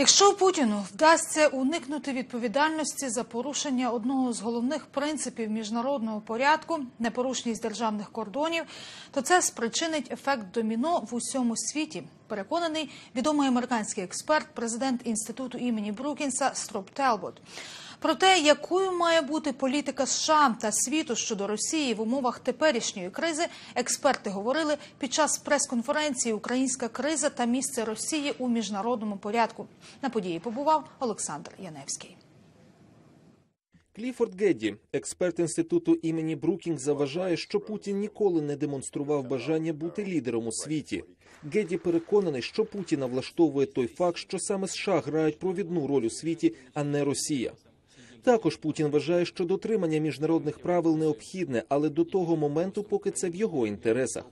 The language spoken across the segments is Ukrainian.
Якщо Путіну вдасться уникнути відповідальності за порушення одного з головних принципів міжнародного порядку непорушність державних кордонів, то це спричинить ефект доміно в усьому світі. Переконаний відомий американський експерт, президент інституту імені Брукінса Строп Телбот. Про те, якою має бути політика США та світу щодо Росії в умовах теперішньої кризи, експерти говорили під час прес-конференції Українська криза та місце Росії у міжнародному порядку. На події побував Олександр Яневський. Кліфорд Гедді, експерт інституту імені Брукінг, заважає, що Путін ніколи не демонстрував бажання бути лідером у світі. Гедді переконаний, що Путіна влаштовує той факт, що саме США грають провідну роль у світі, а не Росія. Також Путін вважає, що дотримання міжнародних правил необхідне, але до того моменту, поки це в його інтересах.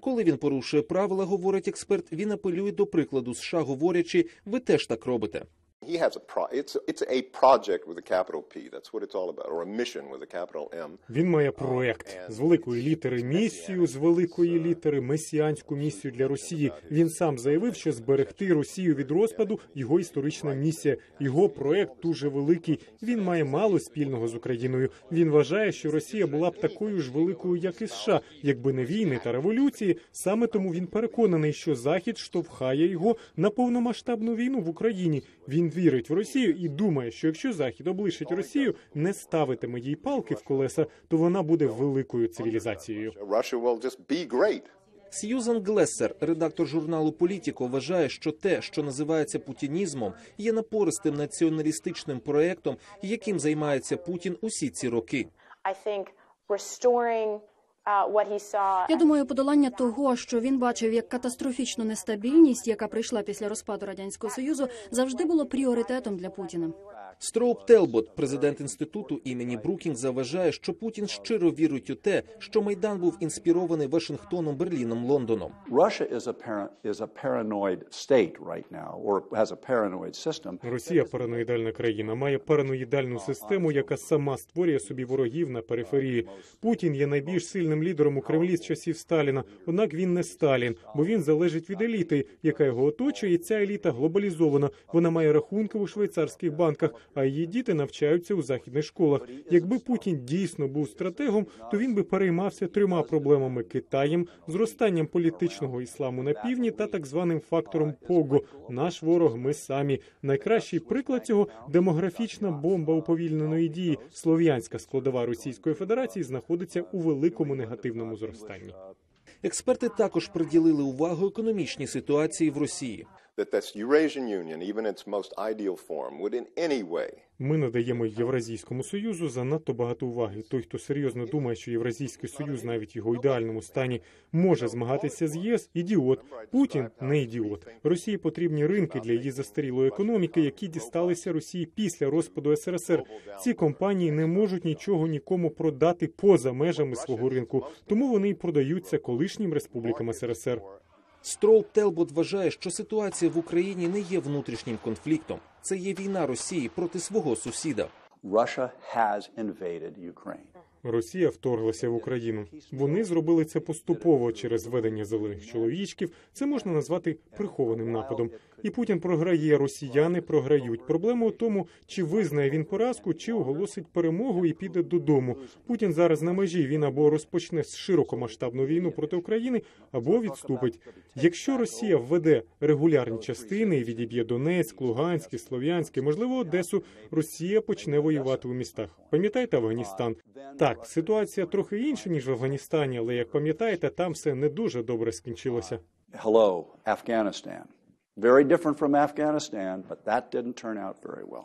Коли він порушує правила, говорить експерт, він апелює до прикладу США, говорячи, ви теж так робите. He has a pro. It's it's a project with a capital P. That's what it's all about, or a mission with a capital M. Він має проект з великої літери місію, з великої літери месіанську місію для Росії. Він сам заявив, що зберегти Росію від розпаду його історична місія. Його проект дуже великий. Він має мало спільного з Україною. Він вважає, що Росія була б такою ж великою, як і США, якби не війни та революції. Саме тому він переконаний, що Захід штовхає його на повномасштабну війну в Україні. Він вірить в Росію і думає, що якщо Захід облишить Росію, не ставитиме їй палки в колеса, то вона буде великою цивілізацією. Сьюзан Глессер, редактор журналу Політіко, вважає, що те, що називається путінізмом, є напористим націоналістичним проектом, яким займається Путін усі ці роки. Я думаю, подолання того, що він бачив як катастрофічну нестабільність, яка прийшла після розпаду радянського союзу, завжди було пріоритетом для Путіна. Строуп Телбот, президент інституту імені Брукінг, заважає, що Путін щиро вірить у те, що майдан був інспірований Вашингтоном, Берліном, Лондоном. Russia is a, para- is a paranoid state right now, or has a paranoid system. Росія параноїдальна країна має параноїдальну систему, яка сама створює собі ворогів на периферії. Путін є найбільш сильним лідером у Кремлі з часів Сталіна. Однак він не Сталін, бо він залежить від еліти, яка його оточує. і Ця еліта глобалізована. Вона має рахунки у швейцарських банках, а її діти навчаються у західних школах. Якби Путін дійсно був стратегом, то він би переймався трьома проблемами: Китаєм, зростанням політичного ісламу на півдні та так званим фактором Пого. Наш ворог. Ми самі. Найкращий приклад цього демографічна бомба уповільненої дії. Слов'янська складова Російської Федерації знаходиться у великому негативному зростанні. Експерти також приділили увагу економічній ситуації в Росії. That this Eurasian Union, even its most ideal form, would in any way Ми надаємо Євразійському союзу занадто багато уваги. Той, хто серйозно думає, що Євразійський союз, навіть його ідеальному стані, може змагатися з ЄС, ідіот. Путін не ідіот. Росії потрібні ринки для її застарілої економіки, які дісталися Росії після розпаду СРСР. Ці компанії не можуть нічого нікому продати поза межами свого ринку, тому вони й продаються колишнім республікам СРСР. Строуп Телбот вважає, що ситуація в Україні не є внутрішнім конфліктом. Це є війна Росії проти свого сусіда. Russia has invaded Ukraine. Росія вторглася в Україну. Вони зробили це поступово через ведення зелених чоловічків. Це можна назвати прихованим нападом. І Путін програє. Росіяни програють. Проблема у тому, чи визнає він поразку, чи оголосить перемогу і піде додому. Путін зараз на межі. Він або розпочне широкомасштабну війну проти України, або відступить. Якщо Росія введе регулярні частини і відіб'є Донецьк, Луганськ, Слов'янське, можливо, Одесу, Росія почне воювати у містах. Пам'ятаєте Афганістан? Так, ситуація трохи інша ніж в Афганістані, але як пам'ятаєте, там все не дуже добре скінчилося. Hello, Afghanistan. Very different from Afghanistan, but that didn't turn out very well.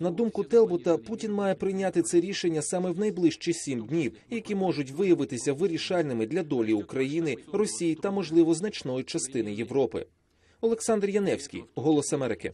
На думку Телбота, Путін має прийняти це рішення саме в найближчі сім днів, які можуть виявитися вирішальними для долі України, Росії та, можливо, значної частини Європи. Олександр Яневський, Голос Америки.